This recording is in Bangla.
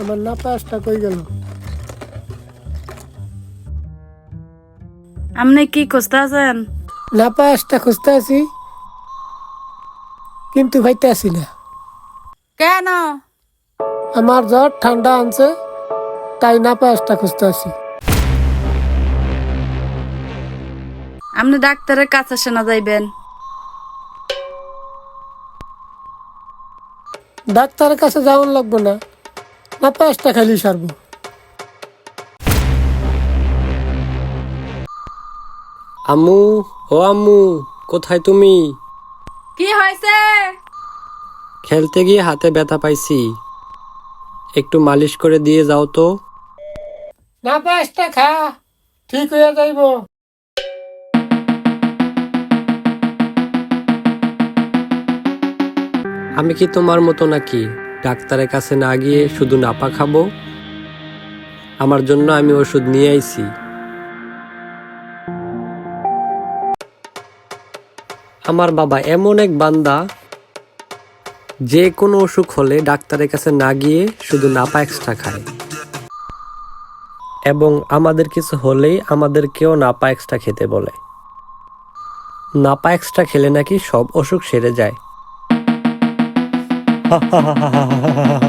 আমার না পাঁচটা কই গেল? আপনি কি খুঁজতে আছেন? না পাঁচটা খুঁজতে আছি কিন্তু ভাইতে আসি না। কেন? আমার জ্বর ঠান্ডা আনছে তাই না পাঁচটা খুঁজতে আছি। আপনি ডাক্তারের কাছে শোনা যাইবেন। ডাক্তারের কাছে যাওয়ান লাগবো না। পাঁচটা খালি সারবো। আম্মু ও আম্মু কোথায় তুমি? কি হয়েছে? খেলতে গিয়ে হাতে ব্যথা পাইছি। একটু মালিশ করে দিয়ে যাও তো। না পাঁচটা খা ঠিক হয়ে যাইব। আমি কি তোমার মতো নাকি? ডাক্তারের কাছে না গিয়ে শুধু নাপা খাব? আমার জন্য আমি ওষুধ নিয়ে আইছি। আমার বাবা এমন এক বান্দা, যে কোনো অসুখ হলে ডাক্তারের কাছে না গিয়ে শুধু নাপা এক্সট্রা খায়। এবং আমাদের কিছু হলেই আমাদেরকেও নাপা এক্সট্রা খেতে বলে। নাপা এক্সট্রা খেলে নাকি সব অসুখ সেরে যায়। 哈哈哈哈哈哈哈哈哈。